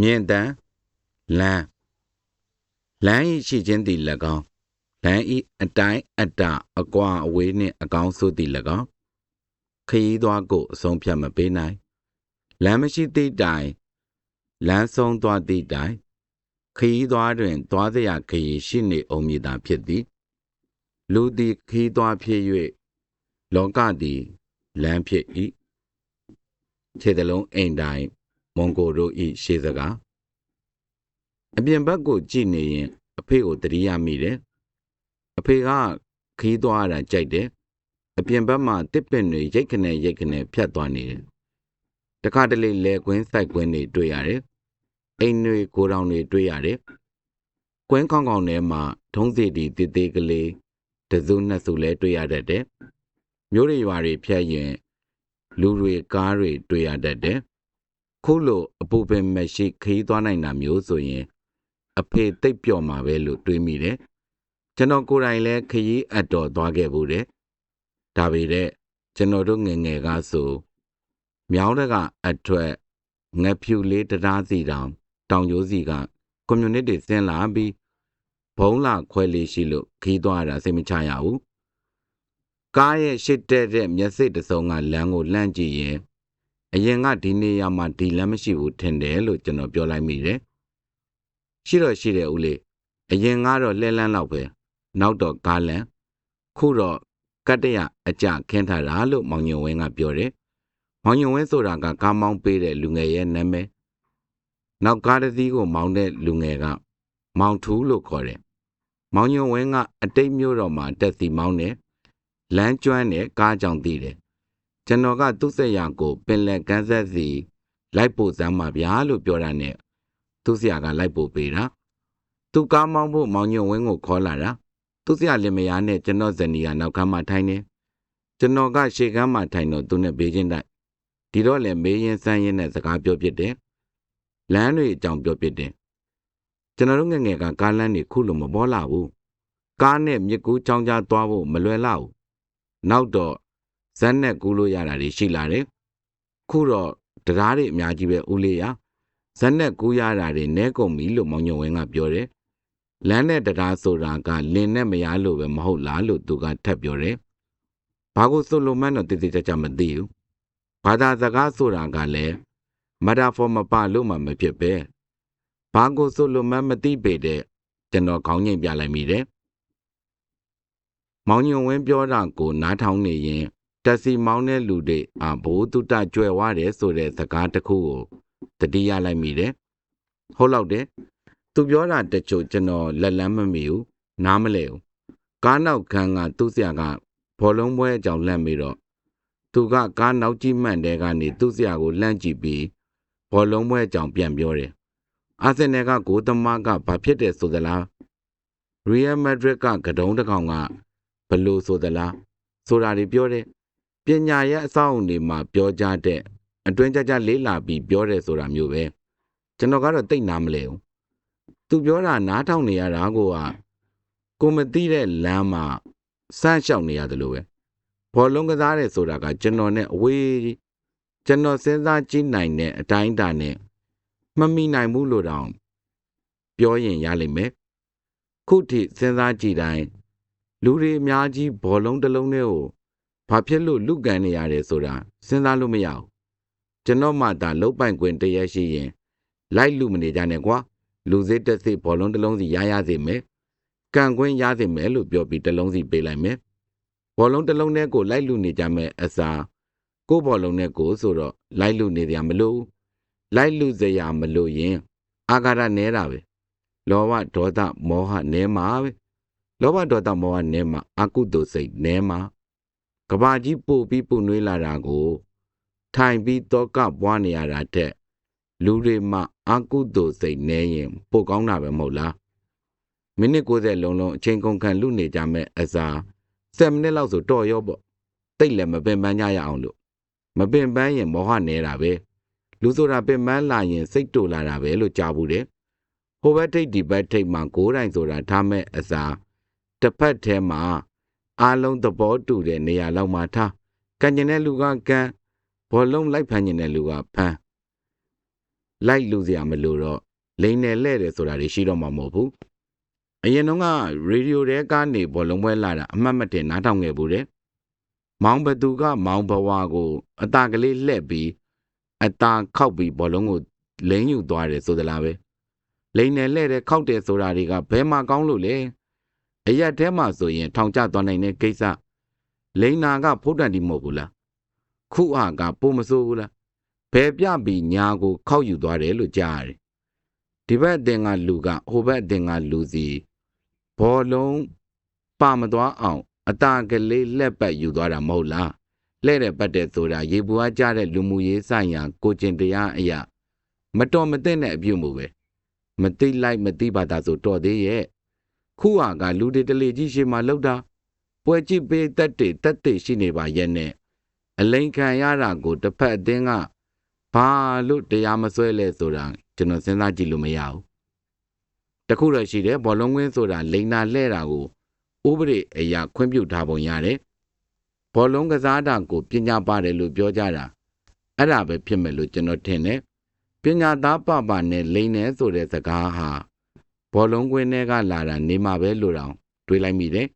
မြင့်တန်လမ်းလမ်းဤရှိခြင်းသည်၎င်းလမ်းဤအတိုင်းအတအကွာအဝေးနှင့်အကောင်းဆိုသည်၎င်းခရီးသွားကိုအဆုံးဖြတ်မပေးနိုင်လမ်းမရှိသည့်တိုင်လမ်းဆုံးသွားသည့်တိုင်ခရီးသွားတွင် သွားစရာခရီးရှိနေအောင်မည်သာဖြစ်သည်လူသည်ခရီးသွားဖြစ်၍လောကသည်လမ်းဖြစ်၏ခြေတလုံးအိမ်တိုင်း မွန်ဂိုတို့၏ရှေးစကားအပြင်ဘက်ကိုကြည့်နေရင် အဖေကိုတတိယမိတယ်အဖေကခီးသွားတာကြိုက်တယ်အပြင်ဘက်မှာတစ်ပင်တွေရိတ်ခနဲ့ရိတ်ခနဲ့ဖြတ်သွားနေတယ်တခါတလေလဲကွင်းစိုက်ကွင်းတွေတွေ့ရတယ်အိမ်တွေကိုတောင်တွေတွေ့ရတယ်ကွင်းခေါင်ခေါင်ထဲမှာထုံးစီတီတေးသေးကလေးတစုနှစ်စုလဲတွေ့ရတတ်တယ်မျိုးတွေရွာတွေဖြတ်ရင် လူတွေကားတွေတွေ့ရတတ်တယ် ခုလိုအပူပင်မရှိခီးသွားနိုင်တာမျိုးဆိုရင် အဖေတိတ်ပြော့မှာပဲလို့တွေးမိတယ်ကျွန်တော်ကိုယ်တိုင်လည်းခရီးအတော်သွားခဲ့ဘူးတဲ့ဒါပေမဲ့ကျွန်တော်တို့ငယ်ငယ်ကဆိုမြောင်းတကအထွက်ငဖြူလေးတရားစီတောင်တောင်ရိုးစီကကွန်မြူနတီဆင်းလာပြီးဘုံလာခွဲလေးရှိလို့ခီးသွားတာစိတ်မချရဘူးကားရဲ့ရှစ်တဲ့တဲ့မျက်စိတစ်စုံကလမ်းကိုလှမ်းကြည့်ရင် အရင်ကဒီနေရာမှာဒီလမ်းမရှိဘူးထင်တယ်လို့ကျွန်တော်ပြောလိုက်မိတယ်ရှိတော့ရှိတယ်ဦးလေးအရင်ကတော့လှဲလန်းလောက်ပဲနောက်တော့ကားလန်ခုတော့ကတ္တရအကြခင်းထားတာလို့မောင်ညွန့်ဝင်းကပြောတယ်။မောင်ညွန့်ဝင်းဆိုတာကကားမောင်းပေးတဲ့လူငယ်ရဲ့နာမည်။နောက်ကားတစ်စီးကိုမောင်းတဲ့လူငယ်ကမောင်ထူးလို့ခေါ်တယ်။မောင်ညွန့်ဝင်းကအတိတ်မျိုးတော်မှာတက်စီမောင်းတယ်။လမ်းကျွမ်းတဲ့ကားကြောင့်တည်တယ်။ ကျွန်တော်ကသူ့ဆက်ရကိုပင်လယ်ကန်းဆက်စီလိုက်ပို့စမ်းပါဗျာလို့ပြောတာနဲ့သူ့ဆရာကလိုက်ပို့ပေးတာ။သူကားမောင်းဖို့မောင်ညွန့်ဝင်းကိုခေါ်လာတာ။သူ့ဆရာလင်မယားနဲ့ကျွန်တော်ဇနီးကနောက်ခန်းမှာထိုင်နေကျွန်တော်ကရှေ့ခန်းမှာထိုင်တော့သူနဲ့ဘေးချင်းတိုက်ဒီတော့လည်းမေးရင်စမ်းရင်နဲ့စကားပြောဖြစ်တယ်လမ်းတွေအကြောင်းပြောဖြစ်တယ်ကျွန်တော်တို့ငငယ်ကကားလမ်းတွေခုလိုမပေါ်လာဘူးကားနဲ့မြစ်ကူးချောင်းကြားသွားဖို့မလွယ်လောက်နောက်တော့ ဇက်နဲ့ကူးလို့ရတာတွေရှိလာတယ်ခုတော့တရားတွေအများကြီးပဲဦးလေးရဇက်နဲ့ကူးရတာတွေနဲကုန်ပြီလို့မောင်ညွန့်ဝင်းကပြောတယ်လမ်းနဲ့တရားဆိုတာကလင်းနဲ့မရလို့ပဲမဟုတ်လားလို့သူကထပ်ပြောတယ်။ဘာကိုဆိုလိုမှန်းတော့တည်တည်ကြကြမသိဘူး။ဘာသာစကားဆိုတာကလည်းမတာဖော်မပါလို့မှမဖြစ်ပဲ။ဘာကိုဆိုလိုမှန်းမသိပေတဲ့ကျွန်တော်ခေါင်းငိမ့်ပြလိုက်မိတယ်။မောင်ညွန်ဝင်းပြောတာကိုနားထောင်နေရင် တက်စီမောင်းတဲ့လူတွေအာဘိုးတုတကြွယ်ဝတယ်ဆိုတဲ့စကားတစ်ခုကိုတတိယလိုက်မိတယ်။ဟုတ်လောက်တယ်သူပြောတာတချို့ကျွန်တော်လက်လန်းမမီဘူးနားမလဲဘူးကားနောက်ခန်းကသူ့ဆရာကဘောလုံးပွဲအကြောင်းလှမ်းပြီးတော့သူကကားနောက်ကြီးမှန်တဲ့ကနေသူ့ဆရာကိုလှမ်းကြည့်ပြီးဘောလုံးပွဲအကြောင်းပြန်ပြောတယ်အာဆင်နယ်ကဂိုးသမားကဘာဖြစ်တယ်ဆိုသလားရီယယ်မက်ဒရစ်ကကတုံးတစ်ကောင်ကဘလို့ဆိုသလားဆိုတာတွေပြောတယ် ပညာရဲ့အဆောက်အုံတွေမှာပြောကြတဲ့အတွင်းကြကြလေးလာပြီးပြောတယ်ဆိုတာမျိုးပဲကျွန်တော်ကတော့တိတ်နားမလဲဘူးသူပြောတာနားထောင်နေရတာကိုကကိုမသိတဲ့လမ်းမှာစမ်းလျှောက်နေရတယ်လို့ပဲဘောလုံးကစားတယ်ဆိုတာကကျွန်တော်နဲ့အဝေးကျွန်တော်စဉ်းစားကြည့်နိုင်တဲ့အတိုင်းအတာနဲ့မမိနိုင်ဘူးလို့တောင်ပြောရင်ရလိမ့်မယ်ခုထိစဉ်းစားကြည့်တိုင်းလူတွေအများကြီးဘောလုံးတစ်လုံးနဲ့ကို ဘာဖြစ်လို့လူကန်နေရတယ်ဆိုတာစဉ်းစားလို့မရဘူးကျွန်တော်မှသာလုတ်ပိုင်ခွင့်တရရှိရင် လိုက်လူမနေကြနဲ့ကွာလူစိတ်တက်စိတ်ဘောလုံးတစ်လုံးစီရရစေမယ်။ကန်ခွင်းရစေမယ်လို့ပြောပြီးတစ်လုံးစီပေးလိုက်မယ်။ဘောလုံးတစ်လုံးနဲ့ကိုလိုက်လူနေကြမယ်အစားကိုဘောလုံးနဲ့ကိုဆိုတော့လိုက်လူနေကြမလို့လိုက်လူစရာမလို့ရင် အာဃာတနဲတာပဲ။လောဘဒေါသမောဟနဲမှာပဲ။လောဘဒေါသမောဟနဲမှာအကုသိုလ်စိတ်နဲမှာ ကဘာကြီးပို့ပြီးပူနွေးလာတာကို ထိုင်ပြီးတော့ကပွားနေရတာတဲ့လူတွေမှအာကုသိုလ်စိတ်နဲရင်ပိုကောင်းတာပဲမဟုတ်လားမိနစ်60လုံးလုံးအချိန်ကုန်ခံလူနေကြမဲ့အစား7မိနစ်လောက်ဆိုတော်ရောပေါ့တိတ်လည်းမပင်ပန်းကြရအောင်လို့မပင်ပန်းရင်မောဟနေတာပဲလူဆိုတာပင်ပန်းလာရင်စိတ်တူလာတာပဲလို့ကြားဘူးတယ်ဟိုဘက်ထိတ်ဒီဘက်ထိတ်မှာကိုးတိုင်ဆိုတာထားမဲ့အစားတစ်ဖက်ထဲမှာ အာလုံးသဘောတူတဲ့နေရာလောက်မှာထားကံကျင်တဲ့လူကကံဘောလုံးလိုက်ဖမ်းကျင်တဲ့လူကဖမ်း လိုက်လူစရာမလိုတော့လိန်နယ်လဲ့တယ်ဆိုတာတွေရှိတော့မှာမဟုတ်ဘူးအရင်တော့ကရေဒီယိုတဲကနေဘောလုံးပွဲလာတာအမှတ်မတင်နားထောင်ခဲ့ဘူးတဲ့မောင်ဘသူကမောင်ဘဝကိုအตาကလေးလှဲ့ပြီးအตาခောက်ပြီးဘောလုံးကိုလိန်ယူသွားတယ်ဆိုသလားပဲလိန်နယ်လဲ့တဲ့ခောက်တယ်ဆိုတာတွေကဘယ်မှာကောင်းလို့လဲ အရက်ထဲမှာဆိုရင် ထောင်ကျသွားနိုင်တဲ့ကိစ္စလိန်နာကဖုတ်တန်တီမဟုတ်ဘူးလားခုအားကပုံမစိုးဘူးလားဘယ်ပြပြီးညာကိုခောက်ယူသွားတယ်လို့ကြားရတယ်ဒီဘက်အတင်ကလူကဟိုဘက်အတင်ကလူစီဘောလုံးပါမသွားအောင်အตาကလေးလက်ပတ်ယူသွားတာမဟုတ်လားလဲ့တဲ့ပတ်တဲ့ဆိုတာရေပူအားကြတဲ့လူမှုရေးဆိုင်ရာကိုကျင်တရားအရာမတော်မသင့်တဲ့အပြုမှုပဲမသိလိုက်မသိပါတာဆိုတော်သေးရဲ့ ခုဟာကလူတွေတလေကြီးရှေ့မှာလောက်တာပွဲကြည့်ပေးတတ်တွေတက်တွေရှိနေပါရဲ့နဲ့အလိန်ခံရတာကိုတစ်ဖက်အတင်းကဘာလို့တရားမစွဲလဲဆိုတာကျွန်တော်စဉ်းစားကြည့်လို့မရဘူးတခုတော့ရှိတယ်ဘောလုံးကွင်းဆိုတာလိန်နာလှဲ့တာကိုဥပဒေအရာခွင့်ပြုထားပုံရတယ်ဘောလုံးကစားတာကိုပညာပါတယ်လို့ပြောကြတာအဲ့ဒါပဲဖြစ်မယ်လို့ကျွန်တော်ထင်တယ်ပညာသားပပနဲ့လိန်နေဆိုတဲ့စကားဟာ ဘောလုံးကွင်းထဲကလာတာနေမှာပဲလို့တောင်တွေးလိုက်မိတယ်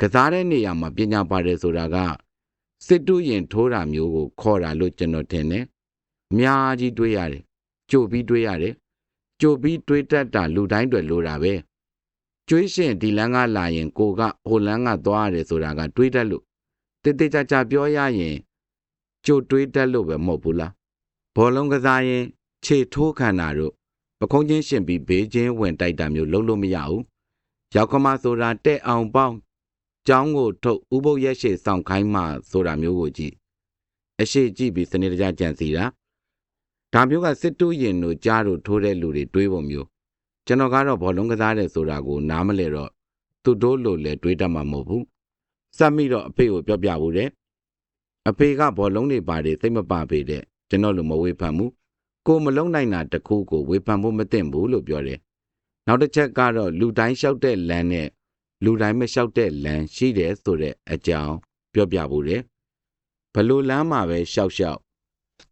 ကစားတဲ့နေရာမှာပညာပါတယ်ဆိုတာကစစ်တူရင်ထိုးတာမျိုးကိုခေါ်တာလို့ကျွန်တော်ထင်တယ်အများကြီးတွေးရတယ်ကြိုပြီးတွေးရတယ်ကြိုပြီးတွေးတတ်တာလူတိုင်းတွေလိုတာပဲကျွေးရှင်ဒီလန်းကလာရင်ကိုကဟိုလန်းကသွားရတယ်ဆိုတာကတွေးတတ်လို့တိတိကျကျပြောရရင်ကြိုတွေးတတ်လို့ပဲမဟုတ်ဘူးလားဘောလုံးကစားရင် ခြေထိုးခံတာတို့ ပကုံးချင်းရှင်ပြီးဘေးချင်းဝင်တိုက်တာမျိုးလုပ်လို့မရဘူးရောက်ခမဆိုတာတဲ့အောင်ပေါင်းကျောင်းကိုထုတ်ဥပုပ်ရက်ရှည်ဆောင်ခိုင်းမှဆိုတာမျိုးကိုကြည့်အရှိကြည့်ပြီးစနေတကျကြံစီတာဒါမျိုးကစစ်တူးရင်တို့ကြားတို့ထိုးတဲ့လူတွေတွေးပုံမျိုးကျွန်တော်ကတော့ဘောလုံးကစားတယ်ဆိုတာကိုနားမလဲတော့သူတို့လိုလဲတွေးတတ်မှာမဟုတ်ဘူးစက်မိတော့အဖေကိုပြောပြဘူးတဲ့အဖေကဘောလုံးတွေပါတယ်စိတ်မပါပေတဲ့ကျွန်တော်လိုမဝေဖန်ဘူး ကိုမလုံးနိုင်တာတခုကိုဝေဖန်ဖို့မသင့်ဘူးလို့ပြောတယ်နောက်တစ်ချက်ကတော့လူတိုင်းလျှောက်တဲ့လမ်းနဲ့လူတိုင်းမလျှောက်တဲ့လမ်းရှိတယ်ဆိုတဲ့အကြောင်းပြောပြဖို့တယ်ဘလို့လမ်းမှာပဲလျှောက်လျှောက်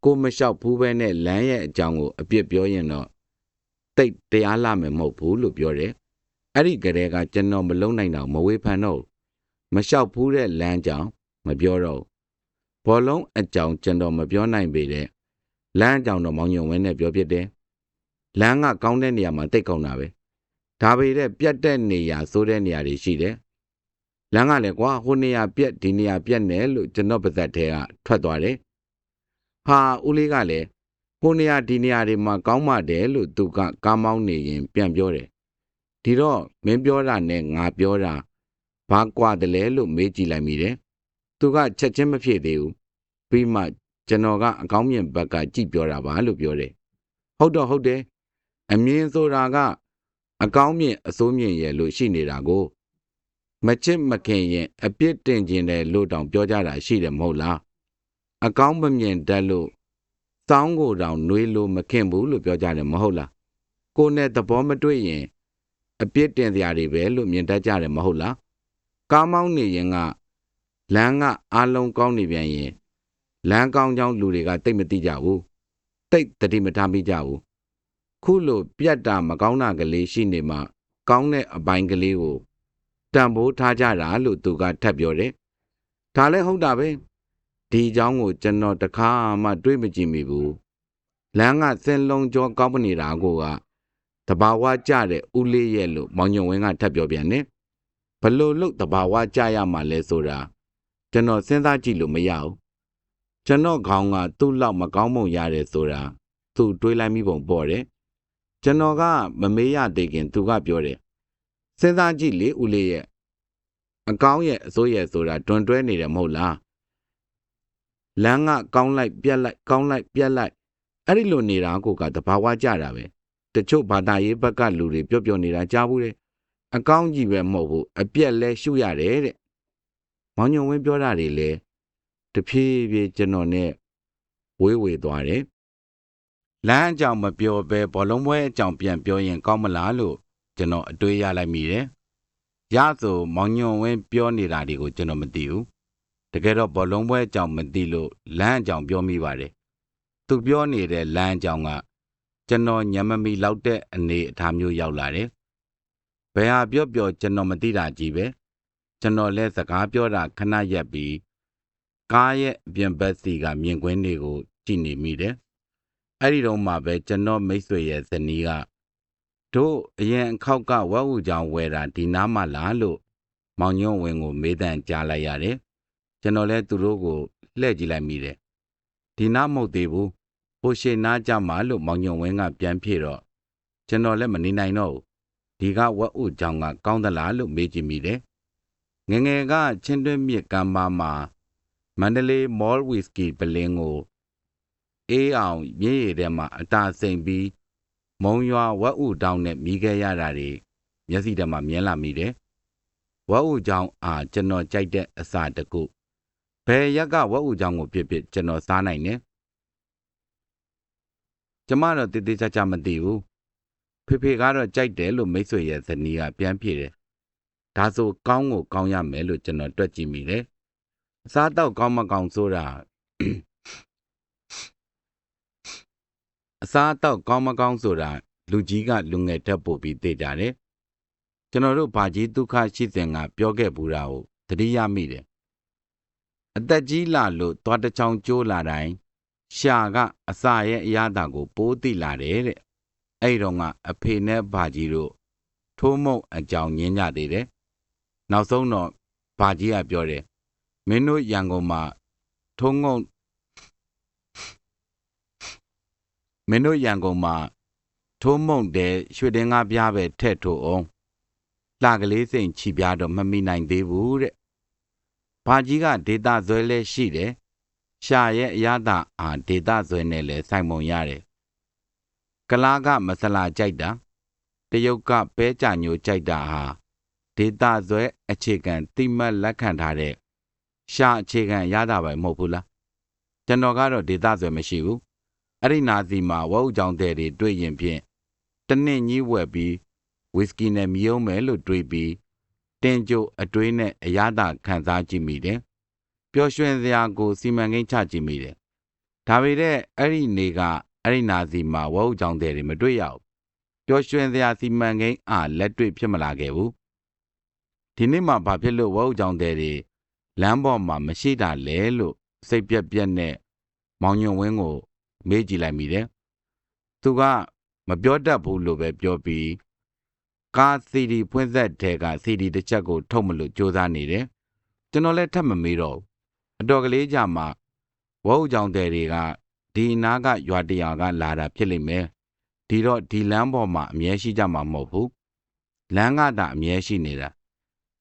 ကိုမလျှောက်ဘူးပဲနဲ့လမ်းရဲ့အကြောင်းကိုအပြစ်ပြောရင်တော့တိတ်တရားလာမယ်မဟုတ်ဘူးလို့ပြောတယ်အဲ့ဒီကလေးကကျွန်တော်မလုံးနိုင်တော့မဝေဖန်တော့မလျှောက်ဘူးတဲ့လမ်းကြောင်မပြောတော့ဘောလုံးအကြောင်းကျွန်တော်မပြောနိုင်ပေတဲ့ လမ်းအကြောင်းတော့မောင်ညုံဝင်းနဲ့ပြောဖြစ်တယ်လမ်းကကောင်းတဲ့နေရာမှာတိတ်ကောင်းတာပဲဒါပေတဲ့ပြတ်တဲ့နေရာဆိုတဲ့နေရာတွေရှိတယ်လမ်းကလည်းကွာဟိုနေရာပြက်ဒီနေရာပြက်တယ်လို့ကျွန်တော်ပါဇက်ထဲကထွက်သွားတယ်ဟာဦးလေးကလည်းဟိုနေရာဒီနေရာတွေမှာကောင်းမှတယ်လို့သူကကားမောင်းနေရင် ပြန်ပြောတယ်ဒီတော့မင်းပြောတာနဲ့ငါပြောတာဘာကွာတယ်လဲလို့မေးကြည့်လိုက်မိတယ်သူကချက်ချင်းမဖြစ်သေးဘူးပြီးမှ ကျွန်တော်ကအကောင်းမြင်ဘက်ကကြည့်ပြောတာပါလို့ပြောတယ်ဟုတ်တော့ဟုတ်တယ်အမြင်ဆိုတာကအကောင်းမြင်အစိုးမြင်ရဲ့လို့ရှိနေတာကိုမချစ်မခင်ရင်အပြစ်တင်ခြင်းတယ်လို့တောင်ပြောကြတာရှိတယ်မဟုတ်လားအကောင်းမမြင်တတ်လို့စောင်းကိုတောင်နှွေးလို့မခင်ဘူးလို့ပြောကြတယ်မဟုတ်လားကိုနဲ့သဘောမတွေ့ရင်အပြစ်တင်စရာတွေပဲလို့မြင်တတ်ကြတယ်မဟုတ်လားကားမောင်းနေရင်ကလမ်းကအားလုံးကောင်းနေပြန်ရင် လမ်းကောင်းကြောင်းလူတွေကတိတ်မသိကြဘူးတိတ်တတိမထားမိကြဘူးခုလိုပြက်တာမကောင်းတာကလေးရှိနေမှကောင်းတဲ့အပိုင်းကလေးကိုတန်ဖိုးထားကြတာလို့သူကထပ်ပြောတယ်ဒါလည်းဟုတ်တာပဲဒီเจ้าကိုကျွန်တော်တခါမှတွေးမကြည့်မိဘူးလမ်းကစင်လုံးကျော်ကောင်းပနေတာကိုကတဘာဝကြတဲ့ဦးလေးရဲ့လို့မောင်ညုံဝင်းကထပ်ပြောပြန်တယ်ဘလို့လို့တဘာဝကြရမှာလဲဆိုတာကျွန်တော်စဉ်းစားကြည့်လို့မရဘူး ကျွန်တော်ခေါင်းကသူ့လောက်မကောင်းမုံရတယ်ဆိုတာသူတွေးလိုက်မိပုံပေါ်တယ်ကျွန်တော်ကမမေးရသေးခင်သူကပြောတယ်စဉ်းစားကြည့်လေဦးလေးရဲ့အကောင်းရဲ့အစိုးရဲ့ဆိုတာတွန်တွဲနေတယ်မဟုတ်လားလမ်းကကောင်းလိုက်ပြက်လိုက်ကောင်းလိုက်ပြက်လိုက်အဲ့ဒီလိုနေတာကိုကတဘာဝကြတာပဲတချို့ဘာသာရေးဘက်ကလူတွေပြောပြောနေတာကြားဘူးတယ်အကောင်းကြီးပဲမဟုတ်ဘူးအပြက်လဲရှုရတယ်တဲ့မောင်ညုံဝင်းပြောတာတွေလေ တဖြည်းဖြည်းကျွန်တော်နဲ့ဝေးဝေးသွားတယ်လမ်းအကြောင်မပြောဘဲဘောလုံးပွဲအကြောင်ပြန်ပြောရင်ကောင်းမလားလို့ကျွန်တော်အတွေးရလိုက်မိတယ်ရဆိုမောင်ညုံဝင်းပြောနေတာတွေကိုကျွန်တော်မသိဘူးတကယ်တော့ဘောလုံးပွဲအကြောင်းမသိလို့လမ်းအကြောင်းပြောမိပါတယ်သူသူပြောနေတဲ့လမ်းအကြောင်းကကျွန်တော်ညံမမီလောက်တဲ့အနေအထားမျိုးရောက်လာတယ်ဘယ်ဟာပြောပြောကျွန်တော်မသိတာကြီးပဲကျွန်တော်လည်းစကားပြောတာခဏရက်ပြီး ကားရဲ့အပြင်ဘက်စီကမြင်ကွင်းတွေကိုကြည့်နေမိတယ်အဲ့ဒီတော့မှပဲကျွန်တော်မိတ်ဆွေရဲ့ဇနီးကတို့အရင်အခောက်ကဝက်ဥကြောင်ဝယ်တာဒီနားမှလားလို့မောင်ညွန့်ဝင်ကိုမေးတန်ကြားလိုက်ရတယ်ကျွန်တော်လည်းသူတို့ကိုလှည့်ကြည့်လိုက်မိတယ်ဒီနားမဟုတ်သေးဘူးဟိုရှေနားကြမှာလို့မောင်ညွန့်ဝင်းကပြန်ဖြေတော့ကျွန်တော်လည်းမနေနိုင်တော့ဘူးဒီကဝက်ဥကြောင်ကကောင်းသလားလို့မေးကြည့်မိတယ်ငယ်ငယ်ကချင်းတွင်းမြစ်ကမ်းပါမှာ မန္တလေးမော်လ်ဝီစကီပလင်းကို အေးအောင်မြေရည်ထဲမှာအတာစိန်ပြီး မုံရွာဝက်ဥတောင်းနဲ့မိခဲ့ရတာတွေမျက်စိထဲမှာမြင်လာမိတယ်ဝက်ဥကြောင်အားကျွန်တော်ကြိုက်တဲ့အစာတစ်ခုဘယ်ရက်ကဝက်ဥကြောင်ကိုဖြစ်ဖြစ်ကျွန်တော်စားနိုင်တယ်ကျမတော့တည်တည်ချာချာမသိဘူးဖေဖေကတော့ကြိုက်တယ်လို့မိတ်ဆွေရဲ့ဇနီးကပြန်ဖြေတယ်ဒါဆိုကောင်းကိုကောင်းရမယ်လို့ကျွန်တော်တွက်ကြည့်မိတယ်အ စားတော့ကောင်းမကောင်းဆိုတာအစားတော့ကောင်းမကောင်းဆိုတာလူကြီးကလူငယ်တက်ပို့ပြီးသိကြတယ်ကျွန်တော်တို့ဘာကြီးဒုက္ခရှိစဉ်ကပြောခဲ့ဘူးတာကိုသတိရမိတယ်အသက်ကြီးလာလို့သွားတစ်ချောင်းကျိုးလာတိုင်းရှာကအစာရဲ့အရာတာကို ပိုးသိလာတယ်တဲ့အဲ့တော့ကအဖေနဲ့ဘာကြီးတို့ထိုးမုံအကြောင်းညင်းကြသေးတယ်နောက်ဆုံးတော့ဘာကြီးကပြောတယ် မင်းတို့ရန်ကုန်မှာထုံးငုံမင်းတို့ရန်ကုန်မှာထိုးမုံတဲ့ရွှေတင်းကားပြားပဲထက်ထိုးအောင်လှကလေးစိန်ချီပြားတော့မမိနိုင်သေးဘူးတဲ့ဘာကြီးကဒေတာဇွဲလဲရှိတယ်ရှာရဲ့အရသာအာဒေတာဇွဲနဲ့လဲဆိုင်ပုံရတယ်ကလားကမဆလာကြိုက်တာတရုတ်ကပဲကြညိုကြိုက်တာဟာဒေတာဇွဲအခြေခံတိမတ်လက်ခံထားတဲ့ ရှာအခြေခံရတာပဲမဟုတ်ဘူးလားကျွန်တော်ကတော့ဒေတာဇွဲမရှိဘူးအဲ့ဒီနာစီမှာဝအုပ်ကြောင်တဲ့တွေတွေ့ရင်ဖြင့်တနင့်ကြီးဝက်ပြီးဝီစကီနဲ့မြုံမယ်လို့တွေးပြီးတင်ကြိုအတွေးနဲ့အရသာခံစားကြည့်မိတယ်ပျော်ရွှင်စရာကိုစီမံကိန်းချကြည့်မိတယ်ဒါပေမဲ့အဲ့ဒီနေကအဲ့ဒီနာစီမှာဝအုပ်ကြောင်တဲ့တွေမတွေ့ရဘူးပျော်ရွှင်စရာစီမံကိန်းအားလက်တွေ့ဖြစ်မလာခဲ့ဘူးဒီနေ့မှဘာဖြစ်လို့ဝအုပ်ကြောင်တဲ့တွေ လမ်းပေါ်မှာမရှိတာလဲလို့စိတ်ပြက်ပြက်နဲ့မောင်ညွန့်ဝင်းကိုမေးကြည့်လိုက်မိတယ်သူကမပြောတတ်ဘူးလို့ပဲပြောပြီးကားစီဒီဖွင့်ဆက်တဲ့ကစီဒီတစ်ချက်ကို ထုတ်မလို့စူးစမ်းနေတယ်ကျွန်တော်လည်းထပ်မမေးတော့ဘူးအတော်ကလေးကြမှာဝအုပ်ကြောင်တဲ့တွေကဒီနားကရွာတရာကလာတာဖြစ်လိမ့်မယ်ဒီတော့ဒီလမ်းပေါ်မှာအမြဲရှိကြမှာမဟုတ်ဘူးလမ်းကသာအမြဲရှိနေတာ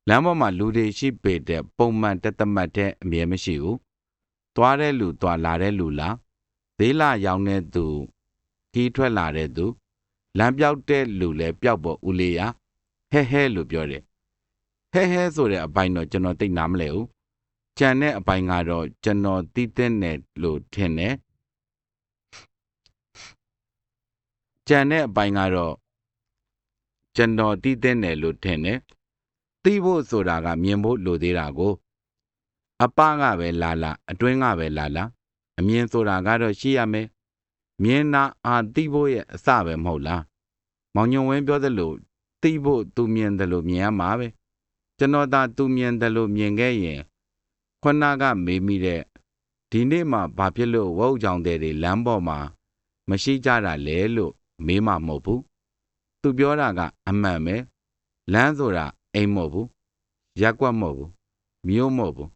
လမ်းပေါ်မှာလူတွေရှိပေတဲ့ပုံမှန်တက်သမတ်တဲ့အမြဲမရှိဘူးသွားတဲ့လူသွားလာတဲ့လူလားသေးလာရောင်တဲ့သူကြီးထွက်လာတဲ့သူလမ်းပြောက်တဲ့လူလည်းပျောက်ပေါ်ဦးလေးရဟဲဟဲလို့ပြောတယ်ဟဲဟဲဆိုတဲ့အပိုင်းတော့ကျွန်တော်သိနားမလဲဘူးကြံတဲ့အပိုင်းကတော့ကျွန်တော်သိတဲ့နဲ့လို့ထင်တယ်ကြံတဲ့အပိုင်းကတော့ကျွန်တော်သိတဲ့နဲ့လို့ထင်တယ် သိဖို့ဆိုတာကမြင်ဖို့လိုသေးတာကို အပကပဲလာလာအတွင်းကပဲလာလာအမြင်ဆိုတာကတော့ရှိရမယ်မြင်တာအာသိဖို့ရဲ့အစပဲမဟုတ်လားမောင်ညုံဝင်းပြောသလိုသိဖို့သူမြင်တယ်လို့မြင်ရမှာပဲကျွန်တော်သာသူမြင်တယ်လို့မြင်ခဲ့ရင်ခုနကမေးမိတဲ့ဒီနေ့မှဘာဖြစ်လို့ဝုတ်ကြောင်တဲ့တွေလမ်းပေါ်မှာမရှိကြတာလဲလို့မေးမှမဟုတ်ဘူးသူပြောတာကအမှန်ပဲလမ်းဆိုတာ အိမ်မဟုတ်ဘူးရက်ကွက်မဟုတ်ဘူးမြို့မဟုတ်ဘူး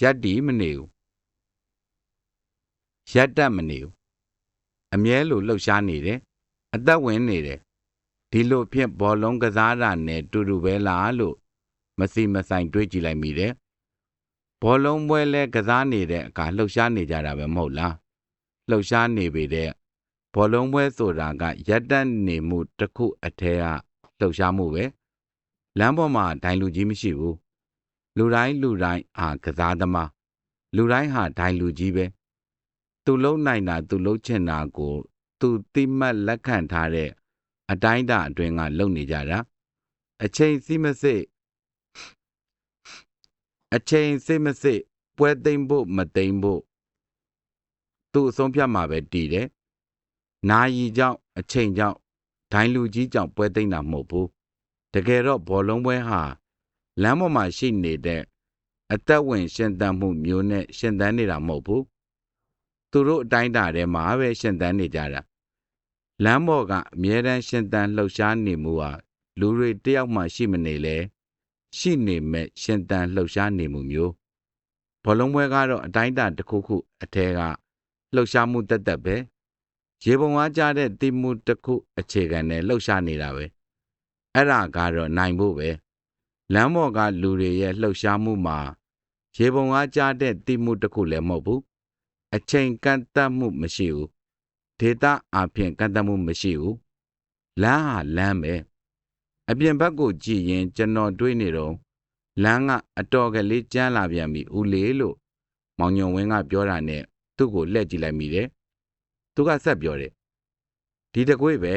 ရက်တီမနေဘူးရက်တက်မနေဘူးအမြဲလိုလှုပ်ရှားနေတယ်အသက်ဝင်နေတယ်ဒီလိုဖြင့်ဘောလုံးကစားတာနဲ့တူတူပဲလားလို့မစီမဆိုင်တွေးကြည့်လိုက်မိတယ်ဘောလုံးပွဲလဲကစားနေတဲ့အခါလှုပ်ရှားနေကြတာပဲမဟုတ်လားလှုပ်ရှားနေပေတဲ့ဘောလုံးပွဲဆိုတာကရက်တက်နေမှုတစ်ခုအထက်ကလှုပ်ရှားမှုပဲ လမ်းပေါ်မှာဒိုင်လူကြီးမရှိဘူးလူတိုင်းလူတိုင်းအာကစားသမားလူတိုင်းဟာဒိုင်လူကြီးပဲသူလုံးနိုင်တာသူလုံးချင်တာကိုသူတိမတ်လက်ခံထားတဲ့အတိုင်းတာအတွင်းကလုံနေကြတာအချိန်စီးမစစ်အချိန်စိတ်မစစ်ပွဲသိမ့်ဖို့မသိမ့်ဖို့သူ့အဆုံးဖြတ်မှာပဲတည်တယ်။နာယီကြောင့်အချိန်ကြောင့်ဒိုင်းလူကြီးကြောင့်ပွဲသိမ်းတာမဟုတ်ဘူး။ တကယ်တော့ဘောလုံးပွဲဟာ လမ်းပေါ်မှာရှိနေတဲ့အသက်ဝင်ရှင်သန်မှုမျိုးနဲ့ရှင်သန်နေတာမဟုတ်ဘူး။သူတို့အတိုင်းအတာထဲမှာပဲရှင်သန်နေကြတာ။လမ်းပေါ်ကအမြဲတမ်းရှင်သန်လှုပ်ရှားနေမှုဟာလူတွေတယောက်မှရှိမနေလဲရှိနေမဲ့ရှင်သန်လှုပ်ရှားနေမှုမျိုးဘောလုံးပွဲကတော့အတိုင်းအတာတစ်ခုခုအထဲကလှုပ်ရှားမှုတက်တက်ပဲရေပုံအားကြတဲ့တိမှုတစ်ခုအခြေခံနဲ့လှုပ်ရှားနေတာပဲ အဲ့ဒါကတော့နိုင်ဖို့ပဲလမ်းပေါ်ကလူတွေရဲ့လှုပ်ရှားမှုမှာရေပုံအားကြတဲ့တိမှုတစ်ခုလည်းမဟုတ်ဘူးအချိန်ကန့်သတ်မှုမရှိဘူးဒေတာအပြင်ကန့်သတ်မှုမရှိဘူးလမ်းဟာလမ်းပဲအပြင်ဘက်ကိုကြည့်ရင်ကျွန်တော်တွေးနေတော့လမ်းကအတော်ကလေးကျန်းလာပြန်ပြီဦးလေးလို့မောင်ညုံဝင်းကပြောတာနဲ့သူ့ကိုလှည့်ကြည့်လိုက်မိတယ်သူကဆက်ပြောတယ်ဒီတကွေးပဲ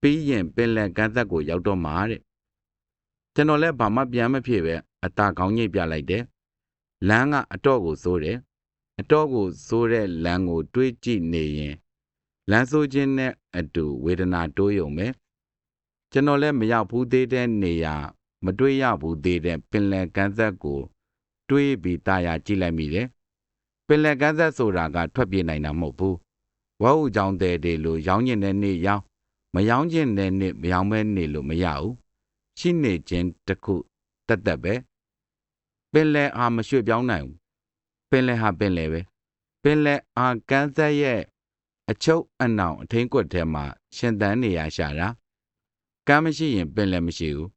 ပြီးရင်ပင်လယ်ကမ်းသက်ကိုရောက်တော့မှာတဲ့ကျွန်တော်လည်းဘာမှပြန်မဖြစ်ပဲအตาကောင်းညိတ်ပြလိုက်တယ်လမ်းကအတော့ကိုစိုးတယ်အတော့ကိုစိုးတဲ့လမ်းကို တွေးကြည့်နေရင်လမ်းဆိုးခြင်းနဲ့အတူဝေဒနာတိုးယုံပဲကျွန်တော်လည်းမရောက်ဘူးသေးတဲ့နေရာမတွေးရဘူးသေးတဲ့ပင်လယ်ကမ်းသက်ကို တွေးပြီးတာယာကြည့်လိုက်မိတယ်ပင်လယ်ကမ်းသက်ဆိုတာကထွက်ပြေးနိုင်တာမဟုတ်ဘူးဝါဟုကြောင်တဲ့တွေလိုရောင်းကျင်တဲ့နေ့ရောင်း မရောင်းကျင်တဲ့နေ့မရောင်းမဲနေလို့မရဘူးရှိနေခြင်းတစ်ခုတက်တက်ပဲပင်လယ်အားမရွှေ့ပြောင်းနိုင်ဘူးပင်လယ်ဟာပင်လယ်ပဲပင်လယ်အားကမ်းသက်ရဲ့အချုပ်အနှောင်အထင်းကွက်ထဲမှာရှင်သန်နေရရှာတာကမ်းမရှိရင်ပင်လယ်မရှိဘူး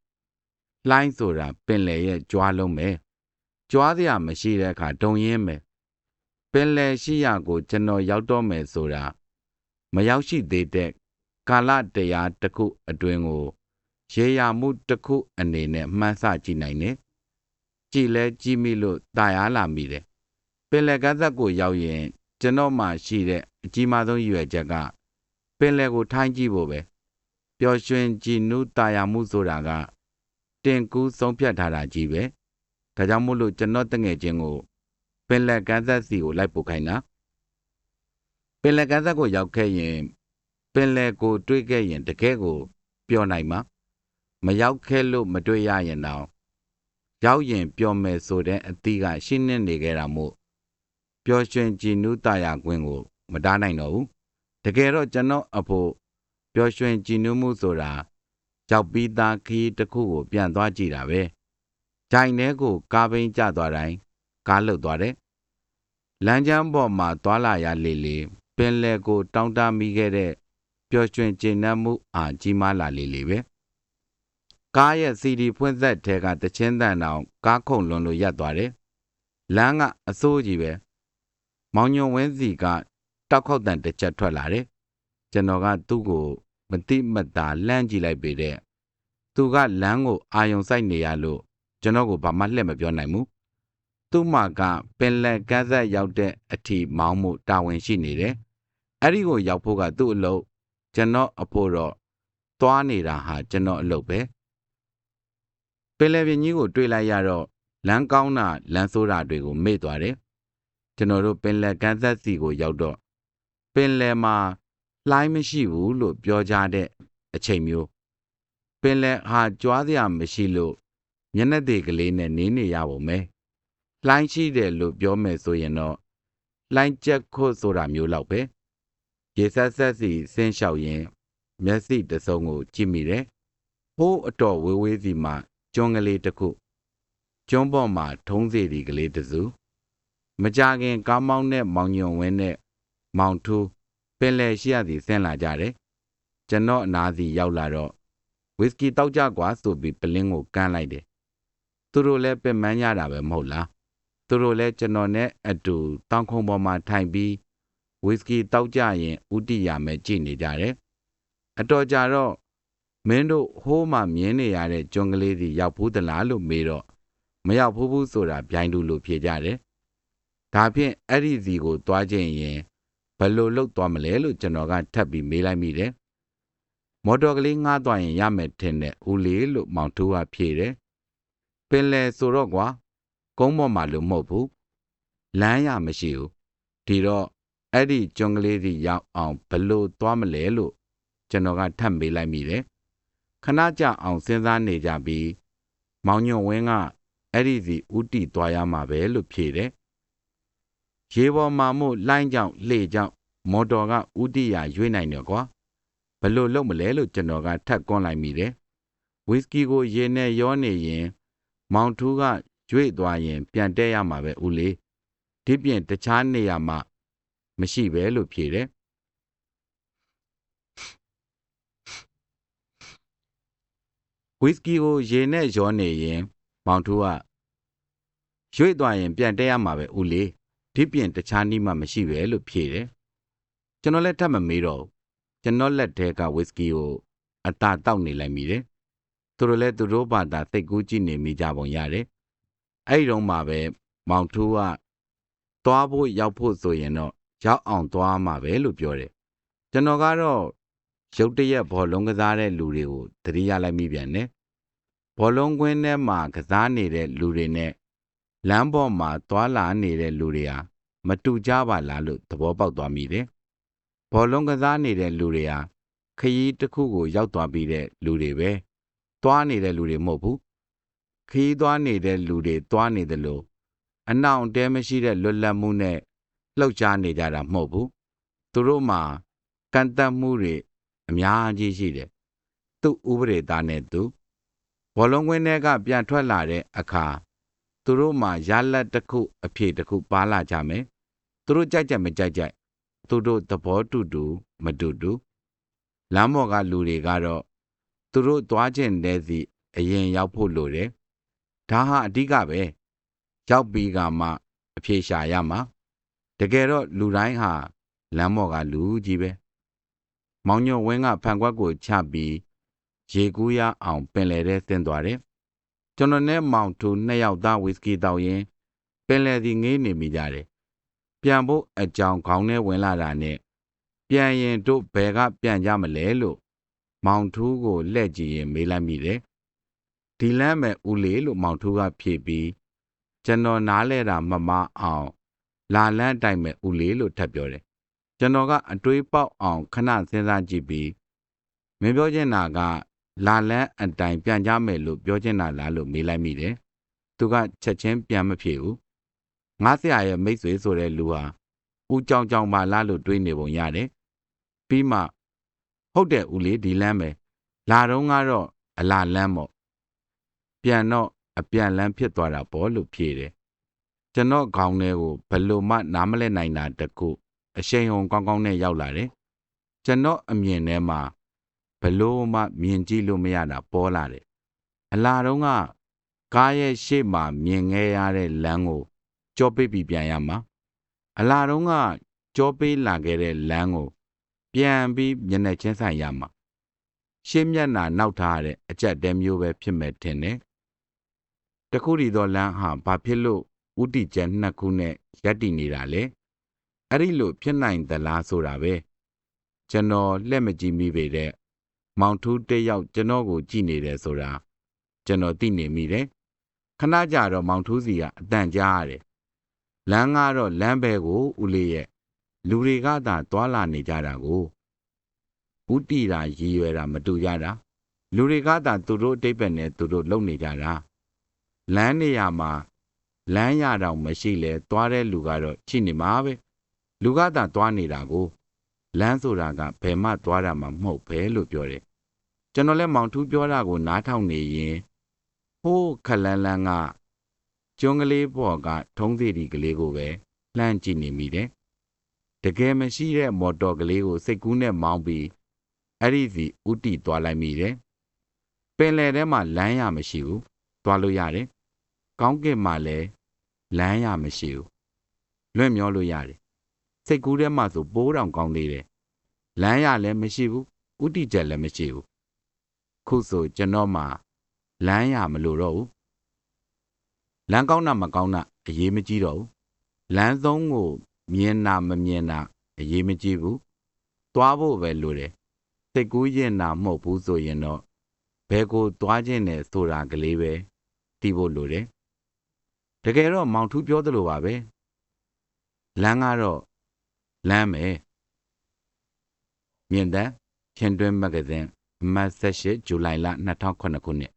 လှိုင်းဆိုတာပင်လယ်ရဲ့ကြွားလုံးပဲကြွားစရာမရှိတဲ့အခါဒုံရင်းပဲပင်လယ်ရှိရာကိုကျွန်တော်ရောက်တော့မယ်ဆိုတာမရောက်ရှိသေးတဲ့ ကာလတရားတစ်ခုအတွင်းကိုရေရာမှုတစ်ခုအနေနဲ့မှန်းဆကြည့်နိုင်တယ်ကြည်လဲကြည့်မိလို့တာယာလာမိတယ်ပင်လယ်ကမ်းသက်ကိုရောက်ရင်ကျွန်တော်မှရှိတဲ့အကြီးမားဆုံးရည်ရွယ်ချက်ကပင်လယ်ကိုထိုင်းကြည့်ဖို့ပဲပျော်ရွှင်ကြည်နူးတာယာမှုဆိုတာကတင်ကူးဆုံးဖြတ်ထားတာကြီးပဲဒါကြောင့်မို့လို့ကျွန်တော်တငယ်ချင်းကိုပင်လယ်ကမ်းသက်စီကိုလိုက်ပို့ခိုင်းတာပင်လယ်ကမ်းသက်ကိုရောက်ခဲ့ရင်ပ င်လယ်ကို တွေးခဲ့ရင် တကယ်ကို ပျော်နိုင်မှာ မရောက်ခဲ့လို့ မတွေ့ရရင်တော့ရောက်ရင် ပျော်မယ်ဆိုတဲ့အသီးကရှင်းနေနေကြတာမို့ ပျော်ရွှင်ကြည်နူးတာယာခွင့်ကို မတားနိုင်တော့ဘူး တကယ်တော့ ကျွန်တော်အဖို့ ပျော်ရွှင်ကြည်နူးမှုဆိုတာကြောက်ပြီးသားခီးတစ်ခုကို ပြန်သွားကြည့်တာပဲဂျိုင်ထဲကို ကားဘိန်းကျသွားတိုင်း ကားလှုပ်သွားတယ် လမ်းကြမ်းပေါ်မှာ သွာလာရလေလေ ပင်လယ်ကို တောင်းတမိခဲ့တဲ့ ပျော်ရွှင်ကျေနပ်မှုအာကြီးမားလာလေလေပဲကားရဲ့စီဒီဖွင့်သက်ထဲကတချင်းတန်အောင်ကားခုန်လွန်လို့ရပ်သွားတယ်လမ်းကအစိုးကြီးပဲမောင်ညွန်ဝင်းစီကတောက်ခေါက်တန်တစ်ချက်ထွက်လာတယ်ကျွန်တော်ကသူ့ကိုမတိမတာလှမ်းကြည့်လိုက်ပေတဲ့သူကလမ်းကိုအာယုံစိုက်နေရလို့ကျွန်တော်ကိုဘာမှလှည့်မပြောနိုင်ဘူးသူ့မှာကပင်လယ်ကမ်းဆက်ရောက်တဲ့အထီမောင်းမှုတာဝန်ရှိနေတယ်အဲ့ဒီကိုရောက်ဖို့ကသူ့အလုပ် ကျွန်တော်အဖို့တော့သွားနေတာဟာကျွန်တော်အလုပ်ပဲပင်လယ်ပြင်ကြီးကိုတွေးလိုက်ရတော့လမ်းကောင်းတာလမ်းဆိုးတာတွေကိုမေ့သွားတယ်ကျွန်တော်တို့ပင်လယ်ကမ်းဆက်စီကိုရောက်တော့ပင်လယ်မှာလှိုင်းမရှိဘူးလို့ပြောကြတဲ့အချိန်မျိုးပင်လယ်ဟာကြွားစရာမရှိလို့မျက်နှာသေးကလေးနဲ့နေနေရပုံပဲလှိုင်းရှိတယ်လို့ပြောမယ်ဆိုရင်တော့လှိုင်းချက်ခုတ်ဆိုတာမျိုးလောက်ပဲ ရေဆက်ဆက်စီဆင်းလျှောက်ရင်မျက်စိတစုံကိုကြည့်မိတယ်ဟိုးအတော်ဝေးဝေးစီမှာကျွန်းကလေးတစ်ခုကျွန်းပေါ်မှာထုံးစီဒီကလေးတစ်စုမကြခင်ကားမောင်းနဲ့မောင်ညွန်ဝင်းနဲ့မောင်ထူးပင်လယ်ရှိရသည်ဆင်းလာကြတယ်ကျွန်တော်အနာစီရောက်လာတော့ဝစ်ကီတောက်ကြကွာဆိုပြီးပလင်းကိုကမ်းလိုက်တယ်သူတို့လည်းပင်မန်းကြတာပဲမဟုတ်လားသူတို့လည်းကျွန်တော်နဲ့အတူတောင်ခုံပေါ်မှာထိုင်ပြီး ဝစ်ကီတောက်ကြရင်ဥတီရမယ်ကြည့်နေကြတယ်အတော်ကြာတော့မင်းတို့ဟိုးမှမြင်းနေရတဲ့ကျွန်းကလေးစီရောက်ဘူးသလားလို့မေးတော့မရောက်ဘူးဘူးဆိုတာဗျိုင်းတူလို့ဖြေကြတယ်ဒါဖြင့်အဲ့ဒီစီကိုသွားခြင်းရင်ဘယ်လိုလုပ်သွားမလဲလို့ကျွန်တော်ကထပ်ပြီးမေးလိုက်မိတယ်မော်တော်ကလေးငှားသွားရင်ရမယ်ထင်တဲ့ဦးလေးလို့မောင်ထူးကဖြေတယ်ပင်လေဆိုတော့ကွာကုန်းပေါ်မှာလို့မဟုတ်ဘူးလမ်းရမရှိဘူးဒီတော့ အဲ့ဒီကျွန်းကလေးစီရောက်အောင်ဘလို့သွားမလဲလို့ကျွန်တော်ကထပ်မေးလိုက်မိတယ်ခဏကြာအောင်စဉ်းစားနေကြပြီးမောင်ညွန့်ဝင်းကအဲ့ဒီစီဥတီသွားရမှာပဲလို့ဖြေတယ်ရေပေါ်မှာမို့လိုင်းကြောင့်လှေကြောင့်မော်တော်ကဥတီရရွေးနိုင်တယ်ကွာဘလို့လုပ်မလဲလို့ကျွန်တော်ကထပ်ကွန်းလိုက်မိတယ်ဝီစကီကိုရေနဲ့ရောနေရင်မောင်ထူးကရွေ့သွားရင် ပြန်တက်ရမှာပဲဦးလေးဒီပြင်တခြားနေရာမှာ မရှိပဲလို့ဖြေတယ်ဝီစကီကိုရေနဲ့ရောနေရင်မောင်ထူးကရွေ့သွားရင်ပြန်တက်ရမှာပဲဦးလေးဒီပြင်တခြားနည်းမှမရှိပဲလို့ဖြေတယ်ကျွန်တော်လည်းထပ်မမေးတော့ဘူးကျွန်တော်လက်ထဲကဝီစကီကိုအသာတောက်နေလိုက်မိတယ်သူတို့လည်းသူတို့ဘာသာသိတ်ကူးကြည့်နေမိကြပုံရတယ်အဲ့ဒီတော့မှပဲမောင်ထူးကသွားဖို့ရောက်ဖို့ဆိုရင်တော့ ရောက်အောင်သွားမှာပဲလို့ပြောတယ်ကျွန်တော်ကတော့ရုတ်တရက်ဘောလုံးကစားတဲ့လူတွေကိုသတိရလိုက်မိပြန်တယ်ဘောလုံးကွင်းထဲမှာကစားနေတဲ့လူတွေနဲ့လမ်းပေါ်မှာသွာလာနေတဲ့လူတွေဟာမတူကြပါလားလို့သဘောပေါက်သွားမိတယ်ဘောလုံးကစားနေတဲ့လူတွေဟာခရီးတစ်ခုကိုရောက်သွားပြီးတဲ့လူတွေပဲသွားနေတဲ့လူတွေမဟုတ်ဘူးခရီးသွားနေတဲ့လူတွေသွားနေတယ်လို့အနောင်တဲမရှိတဲ့လွတ်လပ်မှုနဲ့ လှုပ်ရှားနေကြတာမဟုတ်ဘူးသူတို့မှာကန့်တတ်မှုတွေအများကြီးရှိတယ်သူ့ဥပဒေသားနဲ့သူဘောလုံးကွင်းထဲကပြန်ထွက်လာတဲ့အခါသူတို့မှာရလက်တစ်ခု အဖြေတစ်ခုပါလာကြမယ်သူတို့ကြိုက်ကြမကြိုက်ကြိုက်သူတို့သဘောတူတူမတူတူလမ်းပေါ်ကလူတွေကတော့သူတို့သွားခြင်းတဲ့စီအရင်ရောက်ဖို့လိုတယ်ဒါဟာအဓိကပဲရောက်ပြီးကမှအဖြေရှာရမှာ တကယ်တော့လူတိုင်းဟာလမ်းပေါ်ကလူကြီးပဲမောင်ညွန့်ဝင်းကဖန်ခွက်ကိုချပြီးရေကူးရအောင်ပင်လယ်ထဲဆင်းသွားတယ်ကျွန်တော်နဲ့မောင်ထူနှစ်ယောက်သားဝီစကီတောက်ရင်ပင်လယ်စီငေးနေမိကြတယ်ပြန်ဖို့အကြောင်းခေါင်းထဲဝင်လာတာနဲ့ပြန်ရင်တို့ဘယ်ကပြန်ကြမလဲလို့မောင်ထူးကိုလှည့်ကြည့်ရင်မေးလိုက်မိတယ်ဒီလမ်းမဲ့ဦးလေးလို့မောင်ထူးကဖြေပြီးကျွန်တော်နားလဲတာမမအောင် လာလန်းတိုင်မဲ့ဦးလေးလို့ထပ်ပြောတယ်ကျွန်တော်ကအတွေးပေါက်အောင်ခဏစဉ်းစားကြည့်ပြီးမင်းပြောချင်တာကလာလန်းအတိုင်ပြန်ကြမယ်လို့ပြောချင်တာလားလို့မေးလိုက်မိတယ်သူကချက်ချင်းပြန်မဖြေဘူးငါဆရာရဲ့မိတ်ဆွေဆိုတဲ့လူဟာဦးကြောင်ကြောင်ပါလားလို့တွေးနေပုံရတယ်ပြီးမှဟုတ်တယ်ဦးလေးဒီလမ်းပဲလာတော့ကတော့အလာလမ်းပေါ့ပြန်တော့အပြန်လမ်းဖြစ်သွားတာပေါ့လို့ဖြေတယ် ကျွန်တော်ခေါင်းထဲကိုဘလို့မှနားမလဲနိုင်တာတကူအရှိန်ဟုန်ကောင်းကောင်းနဲ့ရောက်လာတယ်ကျွန်တော်အမြင်ထဲမှာဘလို့မှမြင်ကြည့်လို့မရတာပေါ်လာတယ်အလာတော့ကကားရဲ့ရှေ့မှာမြင်ခဲ့ရတဲ့လမ်းကိုကြောပိတ်ပြီးပြန်ရမှာအလာတော့ကကြောပေးလာခဲ့တဲ့လမ်းကိုပြန်ပြီးမျက်နှာချင်းဆိုင်ရမှာရှင်းမျက်နှာနောက်ထားတဲ့အကြက်တဲမျိုးပဲဖြစ်မဲ့ထင်တယ်တခုတည်းသောလမ်းဟာဘာဖြစ်လို့ ဥတီကျန်နှစ်ခုနဲ့ရပ်တည်နေတာလဲအဲ့ဒီလိုဖြစ်နိုင်သလားဆိုတာပဲကျွန်တော်လက်မကြည့်မိပေတဲ့မောင်ထူးတယောက်ကျွန်တော်ကိုကြည့်နေတယ်ဆိုတာကျွန်တော်သိနေမိတယ်ခဏကြာတော့မောင်ထူးစီကအတန်ကြားရတယ်လမ်းကတော့လမ်းဘဲကိုဦးလေးရဲ့လူတွေကသာသွာလာနေကြတာကိုဥတီတာရည်ရွယ်တာမတူကြတာလူတွေကသာသူတို့အတိတ်ပဲနဲ့သူတို့လုံနေကြတာလမ်းနေရာမှာ လမ်းရတော့မရှိလဲသွားတဲ့လူကတော့ချိနေမှာပဲလူကသာသွားနေတာကိုလမ်းဆိုတာကဘယ်မှသွားတာမှမဟုတ်ပဲလို့ပြောတယ်ကျွန်တော်လည်းမောင်ထူးပြောတာကိုနားထောင်နေရင်ဟိုးခလန်းလန်းကကျွန်းကလေးပေါ်ကထုံးစီတီကလေးကိုပဲလှမ်းကြည့်နေမိတယ်တကယ်မရှိတဲ့မော်တော်ကလေးကိုစိတ်ကူးနဲ့မောင်းပြီးအဲ့ဒီစီဥတီသွားလိုက်မိတယ်ပင်လယ်ထဲမှာလမ်းရမရှိဘူးသွားလို့ရတယ်ကောင်းကင်မှာလည်း လမ်းရမရှိဘူးလွင့်မျောလို့ရတယ်စိတ်ကူးထဲမှာဆိုပိုးတောင်ကောင်းသေးတယ်လမ်းရလည်းမရှိဘူးဥတီချက်လည်းမရှိဘူးခုဆိုကျွန်တော်မှလမ်းရမလို့တော့ဘူးလမ်းကောင်းတာမကောင်းတာအရေးမကြီးတော့ဘူးလမ်းဆုံးကိုမြင်တာမမြင်တာအရေးမကြီးဘူးသွားဖို့ပဲလိုတယ်စိတ်ကူးရင်တာမဟုတ်ဘူးဆိုရင်တော့ဘယ်ကိုသွားခြင်းနဲ့ဆိုတာကလေးပဲသိဖို့လိုတယ် တကယ်တော့မောင်ထူးပြောသလိုပါပဲလမ်းကတော့လမ်းမယ်မြင့်တဲ့ဖြန့်တွင်းမဂ္ဂဇင်းအမှတ်18ဇူလိုင်လ2009ခုနှစ်